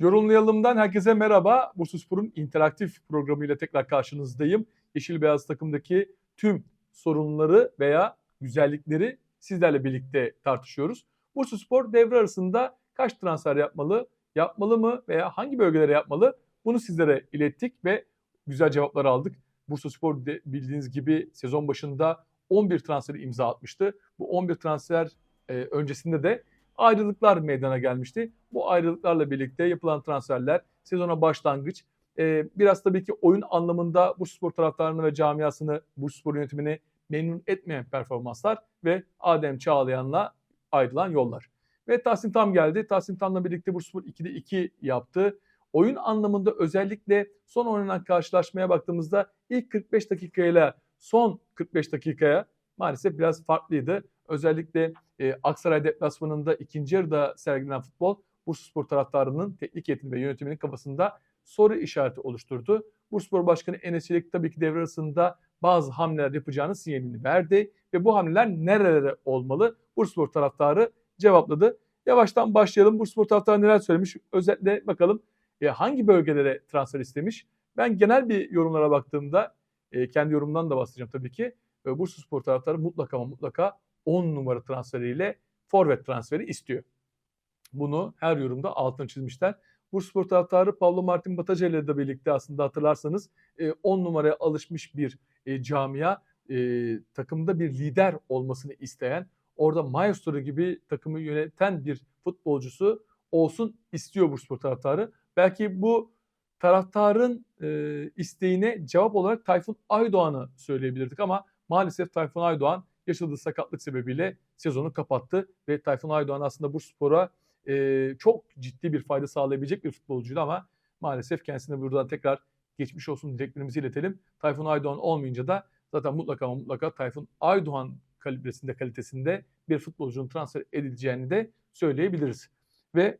Yorumlayalım'dan herkese merhaba. Bursaspor'un interaktif programıyla tekrar karşınızdayım. Yeşil Beyaz takımdaki tüm sorunları veya güzellikleri sizlerle birlikte tartışıyoruz. Bursaspor devre arasında kaç transfer yapmalı, yapmalı mı veya hangi bölgelere yapmalı bunu sizlere ilettik ve güzel cevaplar aldık. Bursaspor bildiğiniz gibi sezon başında 11 transferi imza atmıştı. Bu 11 transfer e, öncesinde de ayrılıklar meydana gelmişti. Bu ayrılıklarla birlikte yapılan transferler sezona başlangıç. Ee, biraz tabii ki oyun anlamında bu spor taraftarını ve camiasını, bu spor yönetimini memnun etmeyen performanslar ve Adem Çağlayan'la ayrılan yollar. Ve Tahsin Tam geldi. Tahsin Tam'la birlikte Bursaspor 2'de 2 yaptı. Oyun anlamında özellikle son oynanan karşılaşmaya baktığımızda ilk 45 dakikayla son 45 dakikaya maalesef biraz farklıydı. Özellikle e, Aksaray deplasmanında ikinci yarıda sergilenen futbol Bursaspor taraftarının teknik heyetinin ve yönetiminin kafasında soru işareti oluşturdu. Bursaspor Başkanı Enes Çelik tabii ki devre arasında bazı hamleler yapacağını sinyalini verdi ve bu hamleler nerelere olmalı? Bursaspor taraftarı cevapladı. Yavaştan başlayalım. Bursaspor taraftarı neler söylemiş? Özetle bakalım e, hangi bölgelere transfer istemiş? Ben genel bir yorumlara baktığımda e, kendi yorumdan da bahsedeceğim tabii ki. E, Bursaspor taraftarı mutlaka ama mutlaka 10 numara transferiyle forvet transferi istiyor. Bunu her yorumda altını çizmişler. Bursaspor taraftarı Pablo Martin Bataja ile de birlikte aslında hatırlarsanız 10 numaraya alışmış bir e, camia, e, takımda bir lider olmasını isteyen, orada maestro gibi takımı yöneten bir futbolcusu olsun istiyor Bursaspor taraftarı. Belki bu taraftarın e, isteğine cevap olarak Tayfun Aydoğan'ı söyleyebilirdik ama maalesef Tayfun Aydoğan yaşadığı sakatlık sebebiyle sezonu kapattı ve Tayfun Aydoğan aslında Bursaspor'a e, çok ciddi bir fayda sağlayabilecek bir futbolcuydu ama maalesef kendisine buradan tekrar geçmiş olsun dileklerimizi iletelim. Tayfun Aydoğan olmayınca da zaten mutlaka mutlaka Tayfun Aydoğan kalibresinde, kalitesinde bir futbolcunun transfer edileceğini de söyleyebiliriz. Ve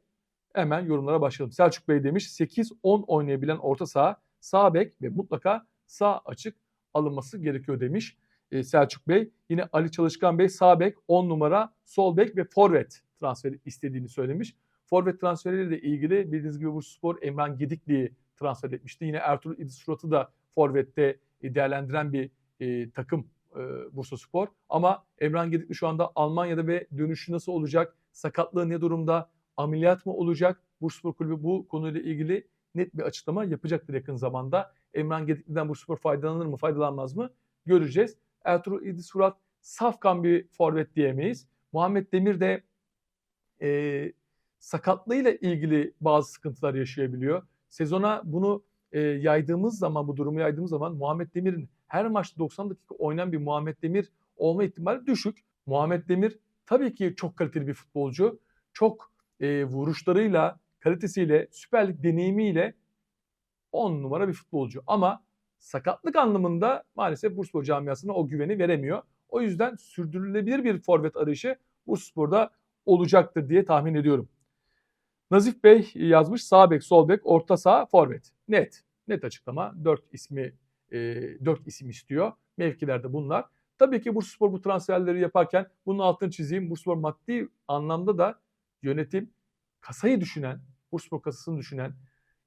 hemen yorumlara başlayalım. Selçuk Bey demiş 8-10 oynayabilen orta saha, sağ bek ve mutlaka sağ açık alınması gerekiyor demiş. Selçuk Bey. Yine Ali Çalışkan Bey sağ bek, 10 numara, sol bek ve forvet transferi istediğini söylemiş. Forvet transferiyle de ilgili bildiğiniz gibi Bursaspor Emran Gedikli'yi transfer etmişti. Yine Ertuğrul İdris Surat'ı da forvette değerlendiren bir e, takım e, Bursaspor. Ama Emran Gedikli şu anda Almanya'da ve dönüşü nasıl olacak? Sakatlığı ne durumda? Ameliyat mı olacak? Bursaspor Kulübü bu konuyla ilgili net bir açıklama yapacaktır yakın zamanda. Emran Gedikli'den Bursaspor faydalanır mı, faydalanmaz mı göreceğiz. Ertuğrul İdris Surat safkan bir forvet diyemeyiz. Muhammed Demir de e, sakatlığıyla ilgili bazı sıkıntılar yaşayabiliyor. Sezona bunu e, yaydığımız zaman, bu durumu yaydığımız zaman Muhammed Demir'in her maçta 90 dakika oynayan bir Muhammed Demir olma ihtimali düşük. Muhammed Demir tabii ki çok kaliteli bir futbolcu. Çok e, vuruşlarıyla, kalitesiyle, Süper Lig deneyimiyle 10 numara bir futbolcu. Ama sakatlık anlamında maalesef Bursaspor camiasına o güveni veremiyor. O yüzden sürdürülebilir bir forvet arayışı Bursaspor'da olacaktır diye tahmin ediyorum. Nazif Bey yazmış sağ bek, sol bek, orta saha, forvet. Net. Net açıklama. 4 ismi e, 4 isim istiyor. Mevkilerde bunlar. Tabii ki Bursaspor bu transferleri yaparken bunun altını çizeyim. Bursaspor maddi anlamda da yönetim kasayı düşünen, Bursaspor kasasını düşünen,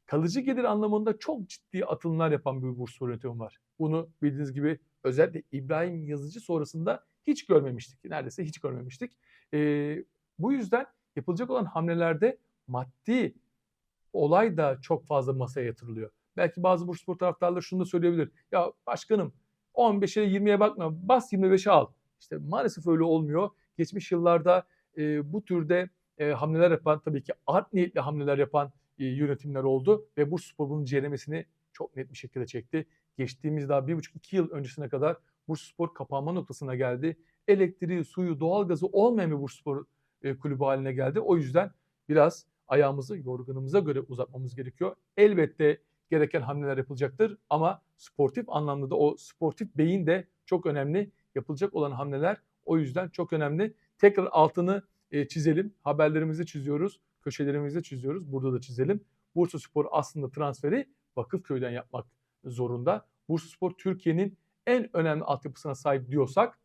kalıcı gelir anlamında çok ciddi atılımlar yapan bir Bursaspor yönetimi var. Bunu bildiğiniz gibi özellikle İbrahim Yazıcı sonrasında hiç görmemiştik. Neredeyse hiç görmemiştik. Ee, bu yüzden yapılacak olan hamlelerde maddi olay da çok fazla masaya yatırılıyor. Belki bazı Bursaspor taraftarları şunu da söyleyebilir. Ya başkanım 15'e 20'ye bakma bas 25'e al. İşte maalesef öyle olmuyor. Geçmiş yıllarda e, bu türde e, hamleler yapan tabii ki art niyetli hamleler yapan e, yönetimler oldu ve Bursaspor bunun ceremesini çok net bir şekilde çekti. Geçtiğimiz daha bir buçuk iki yıl öncesine kadar Bursaspor kapanma noktasına geldi. Elektriği, suyu, doğalgazı olmayan bir Bursaspor e, kulübü haline geldi. O yüzden biraz ayağımızı yorganımıza göre uzatmamız gerekiyor. Elbette gereken hamleler yapılacaktır ama sportif anlamda da o sportif beyin de çok önemli. Yapılacak olan hamleler o yüzden çok önemli. Tekrar altını e, çizelim. Haberlerimizi çiziyoruz, köşelerimizi çiziyoruz. Burada da çizelim. Bursa Spor aslında transferi Vakıfköy'den yapmak zorunda. Bursa Spor Türkiye'nin en önemli altyapısına sahip diyorsak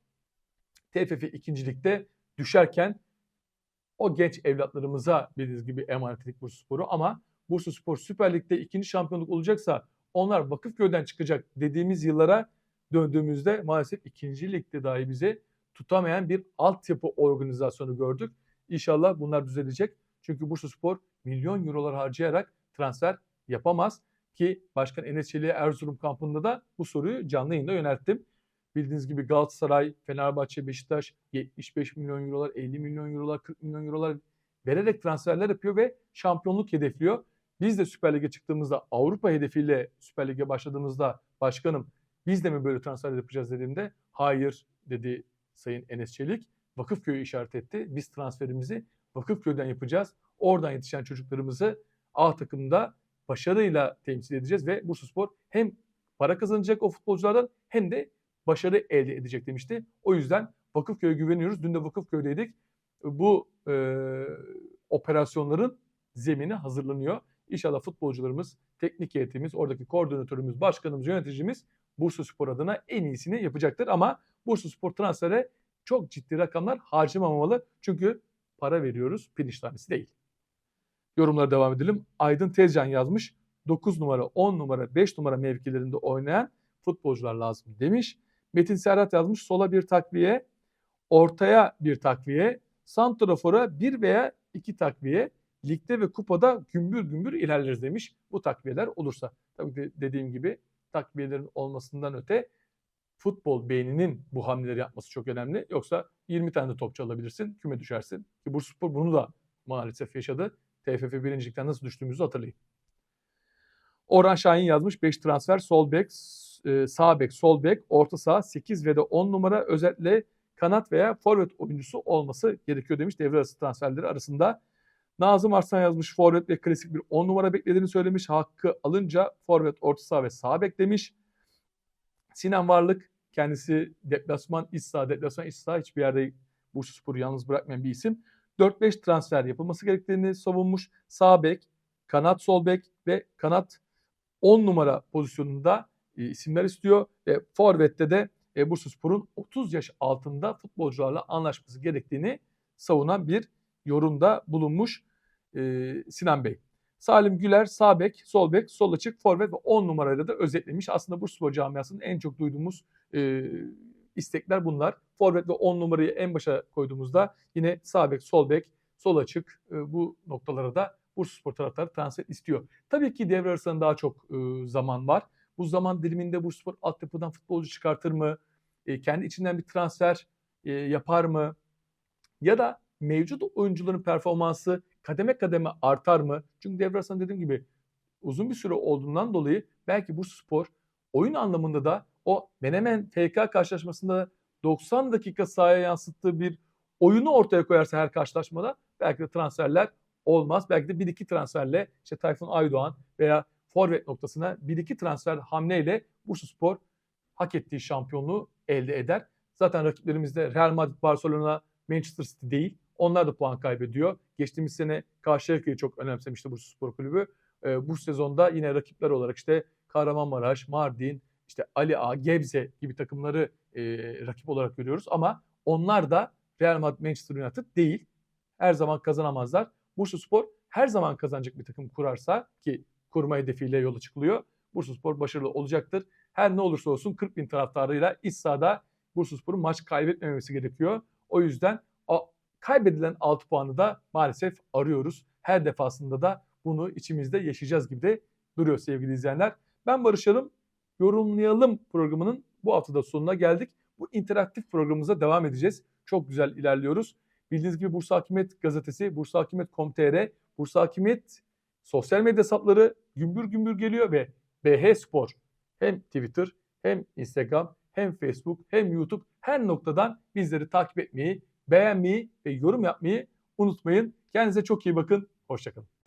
TFF ikincilikte düşerken o genç evlatlarımıza bildiğiniz gibi emanet ettik Bursaspor'u ama Bursa Spor Süper Lig'de ikinci şampiyonluk olacaksa onlar Vakıfköy'den çıkacak dediğimiz yıllara döndüğümüzde maalesef ikinci ligde dahi bize tutamayan bir altyapı organizasyonu gördük. İnşallah bunlar düzelecek. Çünkü Bursa Spor milyon eurolar harcayarak transfer yapamaz. Ki Başkan Enes Çelik'e Erzurum kampında da bu soruyu canlı yayında yönelttim. Bildiğiniz gibi Galatasaray, Fenerbahçe, Beşiktaş 75 milyon eurolar, 50 milyon eurolar, 40 milyon eurolar vererek transferler yapıyor ve şampiyonluk hedefliyor. Biz de Süper Lig'e çıktığımızda Avrupa hedefiyle Süper Lig'e başladığımızda başkanım biz de mi böyle transfer yapacağız dediğimde hayır dedi Sayın Enes Çelik. Vakıfköy'ü işaret etti. Biz transferimizi Vakıfköy'den yapacağız. Oradan yetişen çocuklarımızı A takımda başarıyla temsil edeceğiz ve Bursaspor hem para kazanacak o futbolculardan hem de başarı elde edecek demişti. O yüzden Vakıfköy'e güveniyoruz. Dün de Vakıfköy'deydik. Bu e, operasyonların zemini hazırlanıyor. İnşallah futbolcularımız, teknik heyetimiz, oradaki koordinatörümüz, başkanımız, yöneticimiz Bursa Spor adına en iyisini yapacaktır. Ama Bursa Spor transfere çok ciddi rakamlar harcamamalı. Çünkü para veriyoruz, pirinç tanesi değil. Yorumlara devam edelim. Aydın Tezcan yazmış. 9 numara, 10 numara, 5 numara mevkilerinde oynayan futbolcular lazım demiş. Metin Serhat yazmış. Sola bir takviye, ortaya bir takviye, santrafora bir veya iki takviye, ligde ve kupada gümbür gümbür ilerleriz demiş. Bu takviyeler olursa. Tabii de dediğim gibi takviyelerin olmasından öte futbol beyninin bu hamleleri yapması çok önemli. Yoksa 20 tane de topçu alabilirsin, küme düşersin. Ki Bursaspor bunu da maalesef yaşadı. TFF birincilikten nasıl düştüğümüzü hatırlayın. Orhan Şahin yazmış 5 transfer sol bek, e, sağ bek, sol bek, orta saha 8 ve de 10 numara özellikle kanat veya forvet oyuncusu olması gerekiyor demiş devre arası transferleri arasında. Nazım Arslan yazmış forvet ve klasik bir 10 numara beklediğini söylemiş. Hakkı alınca forvet, orta saha ve sağ bek demiş. Sinan Varlık kendisi deplasman iç saha, deplasman iç saha hiçbir yerde Bursaspor'u yalnız bırakmayan bir isim. 4-5 transfer yapılması gerektiğini savunmuş. Sağ bek, kanat sol bek ve kanat 10 numara pozisyonunda e, isimler istiyor ve forvette de e, Bursaspor'un 30 yaş altında futbolcularla anlaşması gerektiğini savunan bir yorumda bulunmuş e, Sinan Bey. Salim Güler sağ bek, sol bek, sol açık, forvet ve 10 numarayla da özetlemiş. Aslında Bursaspor camiasının en çok duyduğumuz e, istekler bunlar. Forvet ve 10 numarayı en başa koyduğumuzda yine sağ bek, sol bek, sol açık e, bu noktalara da Bursaspor taraftarı transfer istiyor. Tabii ki devre arasında daha çok e, zaman var. Bu zaman diliminde Bursaspor altyapıdan futbolcu çıkartır mı? E, kendi içinden bir transfer e, yapar mı? Ya da mevcut oyuncuların performansı kademe kademe artar mı? Çünkü devre arasında dediğim gibi uzun bir süre olduğundan dolayı belki Bursaspor oyun anlamında da o Menemen FK karşılaşmasında 90 dakika sahaya yansıttığı bir oyunu ortaya koyarsa her karşılaşmada belki de transferler olmaz. Belki de 1-2 transferle işte Tayfun Aydoğan veya forvet noktasına 1-2 transfer hamleyle Bursaspor hak ettiği şampiyonluğu elde eder. Zaten rakiplerimiz de Real Madrid, Barcelona, Manchester City değil. Onlar da puan kaybediyor. Geçtiğimiz sene Karşıyaka'yı çok önemsemişti Bursaspor Kulübü. Ee, bu sezonda yine rakipler olarak işte Kahramanmaraş, Mardin, işte Ali Ağa, Gebze gibi takımları e, rakip olarak görüyoruz. Ama onlar da Real Madrid, Manchester United değil. Her zaman kazanamazlar. Bursaspor her zaman kazanacak bir takım kurarsa ki kurma hedefiyle yola çıkılıyor. Bursaspor başarılı olacaktır. Her ne olursa olsun 40 bin taraftarıyla iç sahada Bursaspor'un maç kaybetmemesi gerekiyor. O yüzden kaybedilen 6 puanı da maalesef arıyoruz. Her defasında da bunu içimizde yaşayacağız gibi de duruyor sevgili izleyenler. Ben Barışalım, yorumlayalım programının bu haftada sonuna geldik. Bu interaktif programımıza devam edeceğiz. Çok güzel ilerliyoruz. Bildiğiniz gibi Bursa Hakimiyet Gazetesi, Bursa Hakimiyet.com.tr, Bursa Hakimiyet sosyal medya hesapları gümbür gümbür geliyor ve BH Spor hem Twitter hem Instagram hem Facebook hem YouTube her noktadan bizleri takip etmeyi, beğenmeyi ve yorum yapmayı unutmayın. Kendinize çok iyi bakın. Hoşçakalın.